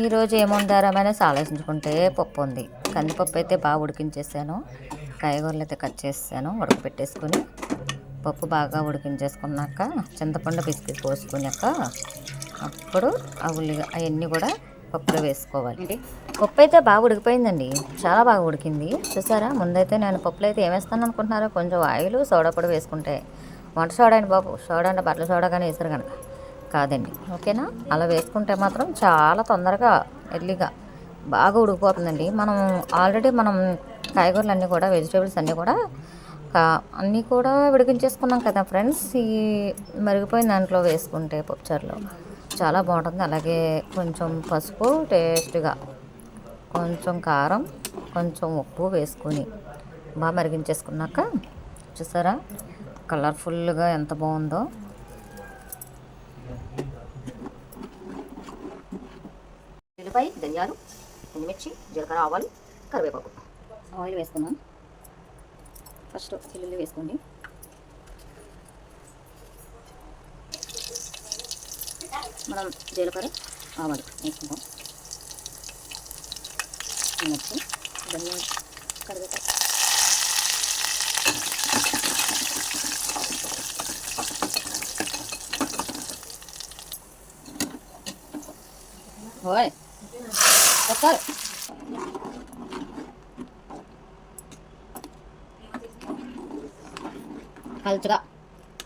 ఈరోజు ఏముందారమనేసి ఆలోచించుకుంటే పప్పు ఉంది. కందిపప్పు అయితే బాగా ఉడికించేసాను. కాయగూరలు అయితే కట్ చేసాను ఉడకపెట్టేసుకొని పప్పు బాగా ఉడికించేసుకున్నాక చింతపండు పిసికి పోసుకున్నాక అప్పుడు ఆ ఉల్లిగా అవన్నీ కూడా పప్పులో వేసుకోవాలి. పప్పు అయితే బాగా ఉడికిపోయిందండి. చాలా బాగా ఉడికింది. చూసారా? ముందైతే నేను పప్పులో అయితే ఏమేస్తాను అనుకుంటున్నారో కొంచెం ఆయిల్ సోడా పొడి వేసుకుంటే. వంట సోడా అండి బాబు సోడా అంటే బట్టల సోడా కానీ వేసారు కనుక. కాదండి. ఓకేనా? అలా వేసుకుంటే మాత్రం చాలా తొందరగా ఎర్లీగా బాగా ఉడికిపోతుందండి. మనం ఆల్రెడీ మనం కాయగూరలు అన్నీ కూడా వెజిటేబుల్స్ అన్నీ కూడా కా- అన్నీ కూడా ఉడికించేసుకున్నాం కదా ఫ్రెండ్స్. ఈ మరిగిపోయిన దాంట్లో వేసుకుంటే పప్పుచారులో చాలా బాగుంటుంది. అలాగే కొంచెం పసుపు టేస్ట్గా కొంచెం కారం కొంచెం ఉప్పు వేసుకొని బాగా మరిగించేసుకున్నాక చూసారా? కలర్ఫుల్గా ఎంత బాగుందో. ఉల్లిపాయ ధనియాలు ఎండుమిర్చి జీలకర్ర ఆవాలు కరివేపాకు. ఆయిల్ వేసుకున్నాం ఫస్ట్ వెల్లుల్లి వేసుకోండి. మనం జీలకర్ర ఆవాలు వేసుకుంటాం మిర్చి ధనియాలు కరివేపాకు. ఓయ్! ఒకసారి పలుచగా.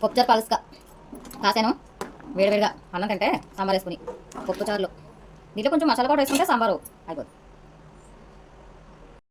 పప్పుచారు పలుసుగా. కాసాను. వేడివేడిగా. అన్నం తింటే సాంబార్ వేసుకుని. పప్పుచారులు దీంట్లో కొంచెం మసాలా కూడా వేసుకుంటే సాంబారు అయిపోతుంది